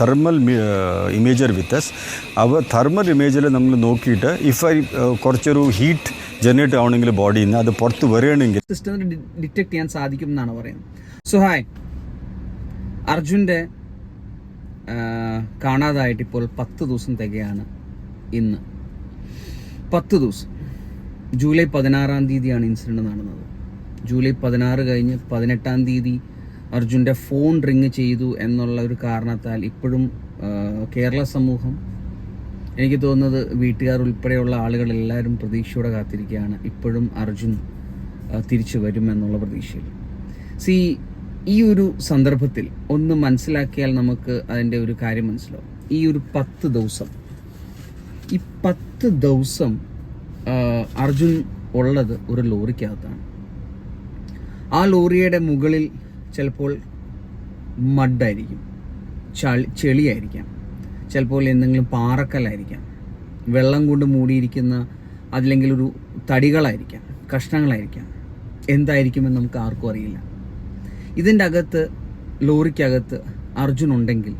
Thermal imager with us അവ thermal ഇമേജിൽ നമ്മൾ നോക്കിയിട്ട് ഇഫ് ഐ കുറച്ചൊരു ഹീറ്റ് ജനറേറ്റ് ആവണമെങ്കിൽ ബോഡിയിൽ നിന്ന് അത് പുറത്ത് വരികയാണെങ്കിൽ സിസ്റ്റത്തിന് ഡിറ്റക്ട് ചെയ്യാൻ സാധിക്കും എന്നാണ് പറയുന്നത്. സോ ഹായ് അർജുന്റെ ആ, കാണാതായിട്ട് ഇപ്പോൾ പത്ത് ദിവസം തികയാണ് ഇന്ന്. പത്ത് ദിവസം. ജൂലൈ പതിനാറാം തീയതിയാണ് ഇൻസിഡന്റ് നടന്നത്. ജൂലൈ പതിനാറ് കഴിഞ്ഞ് പതിനെട്ടാം തീയതി അർജുന്റെ ഫോൺ റിങ് ചെയ്തു എന്നുള്ള ഒരു കാരണത്താൽ ഇപ്പോഴും കേരള സമൂഹം എനിക്ക് തോന്നുന്നത് വീട്ടുകാർ ഉൾപ്പെടെയുള്ള ആളുകൾ എല്ലാവരും പ്രതീക്ഷയോടെ കാത്തിരിക്കുകയാണ്. ഇപ്പോഴും അർജുൻ തിരിച്ചു വരുമെന്നുള്ള പ്രതീക്ഷയിൽ. സി ഈ ഒരു സന്ദർഭത്തിൽ ഒന്ന് മനസ്സിലാക്കിയാൽ നമുക്ക് അതിന്റെ ഒരു കാര്യം മനസ്സിലാവും. ഈ ഒരു പത്ത് ദിവസം ഈ പത്ത് ദിവസം അർജുൻ ഉള്ളത് ഒരു ലോറിക്കകത്താണ്. ആ ലോറിയുടെ മുകളിൽ ചിലപ്പോൾ മഡായിരിക്കും. ചളി ചെളിയായിരിക്കാം. ചിലപ്പോൾ എന്തെങ്കിലും പാറക്കല്ലായിരിക്കാം. വെള്ളം കൊണ്ട് മൂടിയിരിക്കുന്ന അതില്ലെങ്കിൽ ഒരു തടികളായിരിക്കാം കഷ്ണങ്ങളായിരിക്കാം. എന്തായിരിക്കുമെന്ന് നമുക്ക് ആർക്കും അറിയില്ല. ഇതിന്റെ അകത്ത് ലോറിക്കകത്ത് അർജുൻ ഉണ്ടെങ്കിൽ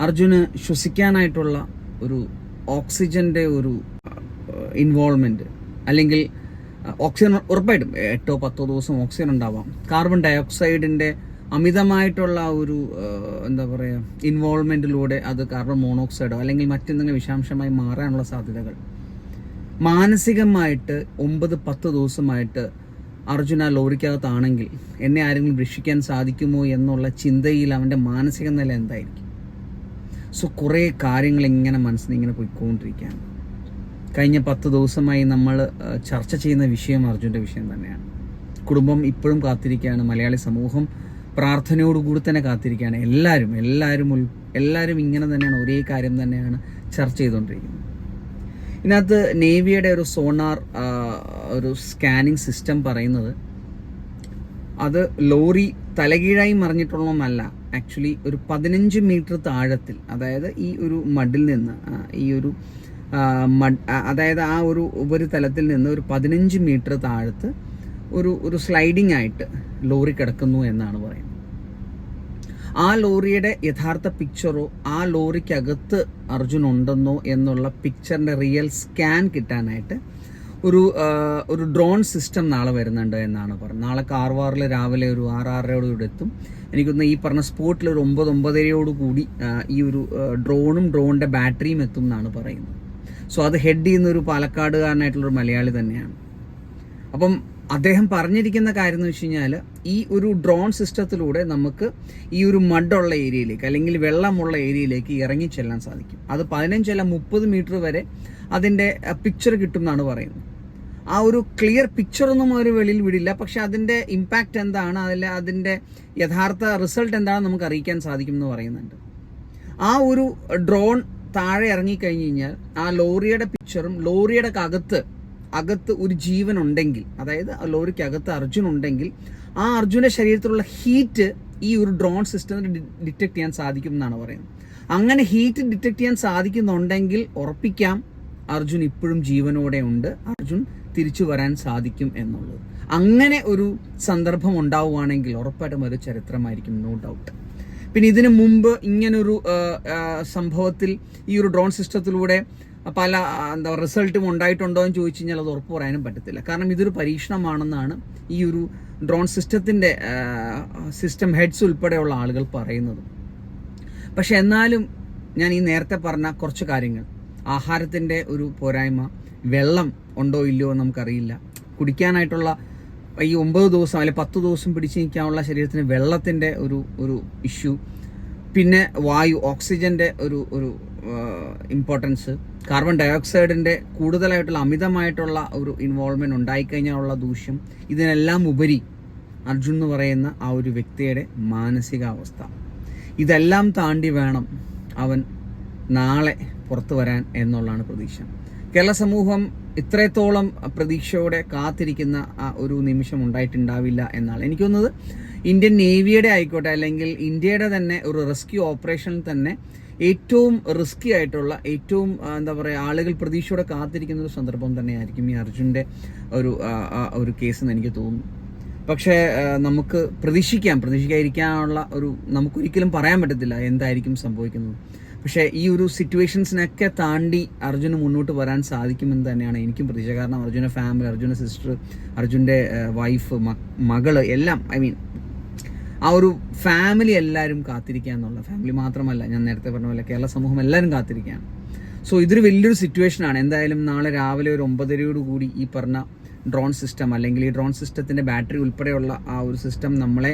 അർജുന് ശ്വസിക്കാനായിട്ടുള്ള ഒരു ഓക്സിജന്റെ ഒരു ഇൻവോൾവ്മെന്റ് അല്ലെങ്കിൽ ഓക്സിജൻ ഉറപ്പായിട്ടും. എട്ടോ പത്തോ ദിവസം ഓക്സിജൻ ഉണ്ടാവാം. കാർബൺ ഡയോക്സൈഡിന്റെ അമിതമായിട്ടുള്ള ഒരു എന്താ പറയുക ഇൻവോൾവ്മെന്റിലൂടെ അത് കാർബൺ മോണോക്സൈഡോ അല്ലെങ്കിൽ മറ്റെന്തെങ്കിലും വിഷാംശമായി മാറാനുള്ള സാധ്യതകൾ. മാനസികമായിട്ട് ഒമ്പത് പത്ത് ദിവസമായിട്ട് അർജുന ലോറിക്കകത്താണെങ്കിൽ എന്നെ ആരെങ്കിലും രക്ഷിക്കാൻ സാധിക്കുമോ എന്നുള്ള ചിന്തയിൽ അവന്റെ മാനസിക നില എന്തായിരിക്കും? സോ കുറേ കാര്യങ്ങൾ ഇങ്ങനെ മനസ്സിൽ ഇങ്ങനെ പോയിക്കൊണ്ടിരിക്കുകയാണ്. കഴിഞ്ഞ പത്ത് ദിവസമായി നമ്മൾ ചർച്ച ചെയ്യുന്ന വിഷയം അർജുന്റെ വിഷയം തന്നെയാണ്. കുടുംബം ഇപ്പോഴും കാത്തിരിക്കുകയാണ് മലയാളി സമൂഹം പ്രാർത്ഥനയോടുകൂടി തന്നെ കാത്തിരിക്കുകയാണ്. എല്ലാവരും എല്ലാവരും ഉൾ എല്ലാവരും ഇങ്ങനെ തന്നെയാണ് ഒരേ കാര്യം തന്നെയാണ് ചർച്ച ചെയ്തുകൊണ്ടിരിക്കുന്നത്. ഇതിനകത്ത് നേവിയുടെ ഒരു സോണാർ ഒരു സ്കാനിങ് സിസ്റ്റം പറയുന്നത് അത് ലോറി തലകീഴായി മറിഞ്ഞിട്ടുള്ളതല്ല ആക്ച്വലി ഒരു പതിനഞ്ച് മീറ്റർ താഴത്തിൽ അതായത് ഈ ഒരു മഡിൽ നിന്ന് ഈ ഒരു അതായത് ആ ഒരു ഉപരിതലത്തിൽ നിന്ന് ഒരു പതിനഞ്ച് മീറ്റർ താഴത്ത് ഒരു ഒരു സ്ലൈഡിംഗ് ആയിട്ട് ലോറി കിടക്കുന്നു എന്നാണ് പറയുന്നത്. ആ ലോറിയുടെ യഥാർത്ഥ പിക്ചറോ ആ ലോറിക്കകത്ത് അർജുൻ ഉണ്ടെന്നോ എന്നുള്ള പിക്ചറിന്റെ റിയൽ സ്കാൻ കിട്ടാനായിട്ട് ഒരു ഒരു ഡ്രോൺ സിസ്റ്റം നാളെ വരുന്നുണ്ട് എന്നാണ് പറഞ്ഞത് നാളെ കാർവാറിൽ രാവിലെ ഒരു ആറ് ആറരയോട് കൂടി എത്തും. എനിക്കൊന്ന് ഈ പറഞ്ഞ സ്പോട്ടിൽ ഒരു ഒമ്പത് ഒമ്പതരയോടുകൂടി ഈ ഒരു ഡ്രോണും ഡ്രോണിന്റെ ബാറ്ററിയും എത്തും എന്നാണ് പറയുന്നത്. സോ അത് ഹെഡ് ചെയ്യുന്ന ഒരു പാലക്കാടുകാരനായിട്ടുള്ളൊരു മലയാളി തന്നെയാണ്. അപ്പം അദ്ദേഹം പറഞ്ഞിരിക്കുന്ന കാര്യം എന്ന് വെച്ച് കഴിഞ്ഞാൽ ഈ ഒരു ഡ്രോൺ സിസ്റ്റത്തിലൂടെ നമുക്ക് ഈ ഒരു മഡുള്ള ഏരിയയിലേക്ക് അല്ലെങ്കിൽ വെള്ളമുള്ള ഏരിയയിലേക്ക് ഇറങ്ങി ചെല്ലാൻ സാധിക്കും. അത് പതിനഞ്ചല്ല മുപ്പത് മീറ്റർ വരെ അതിന്റെ പിക്ചർ കിട്ടും എന്നാണ് പറയുന്നത്. ആ ഒരു ക്ലിയർ പിക്ചറൊന്നും അവർ വെളിയിൽ വിടില്ല. പക്ഷെ അതിന്റെ ഇമ്പാക്റ്റ് എന്താണ്? അതിൽ അതിന്റെ യഥാർത്ഥ റിസൾട്ട് എന്താണെന്ന് നമുക്ക് അറിയിക്കാൻ സാധിക്കും എന്ന് പറയുന്നുണ്ട്. ആ ഒരു ഡ്രോൺ താഴെ ഇറങ്ങിക്കഴിഞ്ഞ് കഴിഞ്ഞാൽ ആ ലോറിയുടെ പിക്ചറും ലോറിയുടെ അകത്ത് അകത്ത് ഒരു ജീവൻ ഉണ്ടെങ്കിൽ അതായത് ആ ലോറിക്ക് അകത്ത് അർജുൻ ഉണ്ടെങ്കിൽ ആ അർജുന്റെ ശരീരത്തിലുള്ള ഹീറ്റ് ഈ ഒരു ഡ്രോൺ സിസ്റ്റം ഡിറ്റക്ട് ചെയ്യാൻ സാധിക്കും എന്നാണ് പറയുന്നത്. അങ്ങനെ ഹീറ്റ് ഡിറ്റക്ട് ചെയ്യാൻ സാധിക്കുന്നുണ്ടെങ്കിൽ ഉറപ്പിക്കാം അർജുൻ ഇപ്പോഴും ജീവനോടെ ഉണ്ട് അർജുൻ തിരിച്ചു വരാൻ സാധിക്കും എന്നുള്ളത്. അങ്ങനെ ഒരു സന്ദർഭം ഉണ്ടാവുകയാണെങ്കിൽ ഉറപ്പായിട്ടും ഒരു ചരിത്രമായിരിക്കും നോ ഡൗട്ട് പിന്നെ ഇതിനു മുമ്പ് ഇങ്ങനൊരു സംഭവത്തിൽ ഈ ഒരു ഡ്രോൺ സിസ്റ്റത്തിലൂടെ പല എന്താ എന്താ റിസൾട്ടും ഉണ്ടായിട്ടുണ്ടോ എന്ന് ചോദിച്ചു കഴിഞ്ഞാൽ അത് ഉറപ്പ് പറയാനും പറ്റത്തില്ല. കാരണം ഇതൊരു പരീക്ഷണമാണെന്നാണ് ഈ ഒരു ഡ്രോൺ സിസ്റ്റത്തിന്റെ സിസ്റ്റം ഹെഡ്സ് ഉൾപ്പെടെയുള്ള ആളുകൾ പറയുന്നത്. പക്ഷെ എന്നാലും ഞാൻ ഈ നേരത്തെ പറഞ്ഞ കുറച്ച് കാര്യങ്ങൾ. ആഹാരത്തിന്റെ ഒരു പോരായ്മ വെള്ളം ഉണ്ടോ ഇല്ലയോ നമുക്കറിയില്ല. കുടിക്കാനായിട്ടുള്ള ഈ ഒമ്പത് ദിവസം അല്ലെങ്കിൽ പത്ത് ദിവസം പിടിച്ചു നിൽക്കാനുള്ള ശരീരത്തിന് വെള്ളത്തിന്റെ ഒരു ഒരു ഇഷ്യൂ പിന്നെ വായു ഓക്സിജന്റെ ഒരു ഒരു ഇമ്പോർട്ടൻസ് കാർബൺ ഡയോക്സൈഡിന്റെ കൂടുതലായിട്ടുള്ള അമിതമായിട്ടുള്ള ഒരു ഇൻവോൾവ്മെന്റ് ഉണ്ടായിക്കഴിഞ്ഞാലുള്ള ദൂഷ്യം. ഇതിനെല്ലാം ഉപരി അർജുൻ എന്ന് പറയുന്ന ആ ഒരു വ്യക്തിയുടെ മാനസികാവസ്ഥ. ഇതെല്ലാം താണ്ടി വേണം അവൻ നാളെ പുറത്തു വരാൻ എന്നുള്ളതാണ് പ്രതീക്ഷ. കേരള സമൂഹം ഇത്രത്തോളം പ്രതീക്ഷയോടെ കാത്തിരിക്കുന്ന ഒരു നിമിഷം ഉണ്ടായിട്ടുണ്ടാവില്ല എന്നാണ് എനിക്ക് തോന്നുന്നത്. ഇന്ത്യൻ നേവിയുടെ ആയിക്കോട്ടെ അല്ലെങ്കിൽ ഇന്ത്യയുടെ തന്നെ ഒരു റെസ്ക്യൂ ഓപ്പറേഷനിൽ തന്നെ ഏറ്റവും റിസ്കി ആയിട്ടുള്ള ഏറ്റവും എന്താ പറയുക ആളുകൾ പ്രതീക്ഷയോടെ കാത്തിരിക്കുന്ന ഒരു സന്ദർഭം തന്നെയായിരിക്കും ഈ അർജുന്റെ ഒരു ഒരു കേസ് എന്ന് എനിക്ക് തോന്നുന്നു. പക്ഷേ നമുക്ക് പ്രതീക്ഷിക്കാം പ്രതീക്ഷിക്കാതിരിക്കാനുള്ള ഒരു നമുക്കൊരിക്കലും പറയാൻ പറ്റത്തില്ല എന്തായിരിക്കും സംഭവിക്കുന്നത്. പക്ഷേ ഈ ഒരു സിറ്റുവേഷൻസിനൊക്കെ താണ്ടി അർജുന് മുന്നോട്ട് വരാൻ സാധിക്കുമെന്ന് തന്നെയാണ് എനിക്കും പ്രതീക്ഷ. കാരണം അർജുന ഫാമിലി അർജുന സിസ്റ്റർ അർജുന്റെ വൈഫ് മകൾ എല്ലാം ഐ മീൻ ആ ഒരു ഫാമിലി എല്ലാവരും കാത്തിരിക്കുക എന്നുള്ള ഫാമിലി മാത്രമല്ല ഞാൻ നേരത്തെ പറഞ്ഞ പോലെ കേരള സമൂഹം എല്ലാവരും കാത്തിരിക്കുകയാണ്. സോ ഇതൊരു വലിയൊരു സിറ്റുവേഷനാണ് എന്തായാലും നാളെ രാവിലെ ഒരു ഒമ്പതരയോട് കൂടി ഈ പറഞ്ഞ ഡ്രോൺ സിസ്റ്റം അല്ലെങ്കിൽ ഈ ഡ്രോൺ സിസ്റ്റത്തിന്റെ ബാറ്ററി ഉൾപ്പെടെയുള്ള ആ ഒരു സിസ്റ്റം നമ്മളെ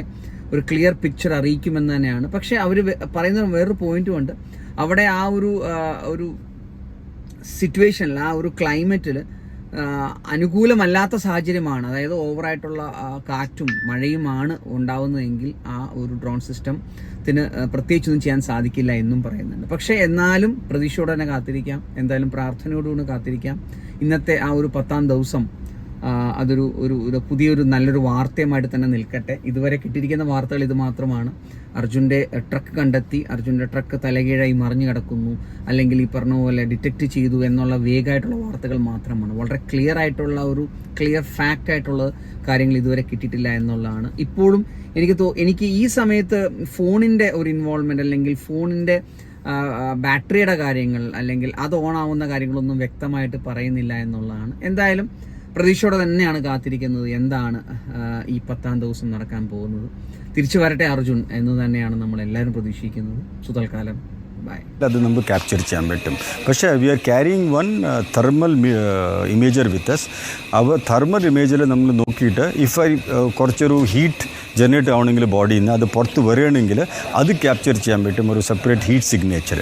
ഒരു ക്ലിയർ പിക്ചർ അറിയിക്കുമെന്ന് തന്നെയാണ്. പക്ഷേ അവർ പറയുന്ന വേറൊരു പോയിന്റും ഉണ്ട്. അവിടെ ആ ഒരു ഒരു സിറ്റുവേഷനിൽ ആ ഒരു ക്ലൈമറ്റിൽ അനുകൂലമല്ലാത്ത സാഹചര്യമാണ്. അതായത് ഓവറായിട്ടുള്ള കാറ്റും മഴയുമാണ് ഉണ്ടാവുന്നതെങ്കിൽ ആ ഒരു ഡ്രോൺ സിസ്റ്റത്തിന് പ്രത്യേകിച്ചൊന്നും ചെയ്യാൻ സാധിക്കില്ല എന്നും പറയുന്നുണ്ട്. പക്ഷേ എന്നാലും പ്രതീക്ഷയോടെ തന്നെ കാത്തിരിക്കാം. എന്തായാലും പ്രാർത്ഥനയോടുകൂടി കാത്തിരിക്കാം. ഇന്നത്തെ ആ ഒരു പത്താം ദിവസം അതൊരു ഒരു പുതിയൊരു നല്ലൊരു വാർത്തയുമായിട്ട് തന്നെ നിൽക്കട്ടെ. ഇതുവരെ കിട്ടിയിരിക്കുന്ന വാർത്തകൾ ഇത് മാത്രമാണ്. അർജുന്റെ ട്രക്ക് കണ്ടെത്തി അർജുന്റെ ട്രക്ക് തലകീഴായി മറിഞ്ഞു കിടക്കുന്നു. അല്ലെങ്കിൽ ഈ പറഞ്ഞ പോലെ ഡിറ്റക്ട് ചെയ്തു എന്നുള്ള വേഗമായിട്ടുള്ള വാർത്തകൾ മാത്രമാണ്. വളരെ ക്ലിയർ ആയിട്ടുള്ള ഒരു ക്ലിയർ ഫാക്റ്റ് ആയിട്ടുള്ള കാര്യങ്ങൾ ഇതുവരെ കിട്ടിയിട്ടില്ല എന്നുള്ളതാണ്. ഇപ്പോഴും എനിക്ക് തോ എനിക്ക് ഈ സമയത്ത് ഫോണിന്റെ ഒരു ഇൻവോൾവ്മെന്റ് അല്ലെങ്കിൽ ഫോണിന്റെ ബാറ്ററിയുടെ കാര്യങ്ങൾ അല്ലെങ്കിൽ അത് ഓൺ ആവുന്ന കാര്യങ്ങളൊന്നും വ്യക്തമായിട്ട് പറയുന്നില്ല എന്നുള്ളതാണ്. എന്തായാലും പ്രതീക്ഷയോടെ തന്നെയാണ് കാത്തിരിക്കുന്നത്. എന്താണ് ഈ പത്താം ദിവസം നടക്കാൻ പോകുന്നത്? തിരിച്ചു വരട്ടെ അർജുൻ എന്ന് തന്നെയാണ് നമ്മൾ എല്ലാവരും പ്രതീക്ഷിക്കുന്നത്. സുതൽക്കാലം. അത് നമുക്ക് ക്യാപ്ചർ ചെയ്യാൻ പറ്റും. പക്ഷേ we are carrying one thermal imager with us അവ തെർമൽ ഇമേജിൽ നമ്മൾ നോക്കിയിട്ട് ഇഫ് ഐ കുറച്ചൊരു ഹീറ്റ് ജനറേറ്റ് ആവണമെങ്കിൽ ബോഡിയിൽ നിന്ന് അത് പുറത്ത് വരികയാണെങ്കിൽ അത് ക്യാപ്ചർ ചെയ്യാൻ പറ്റും. ഒരു സെപ്പറേറ്റ് ഹീറ്റ് സിഗ്നേച്ചർ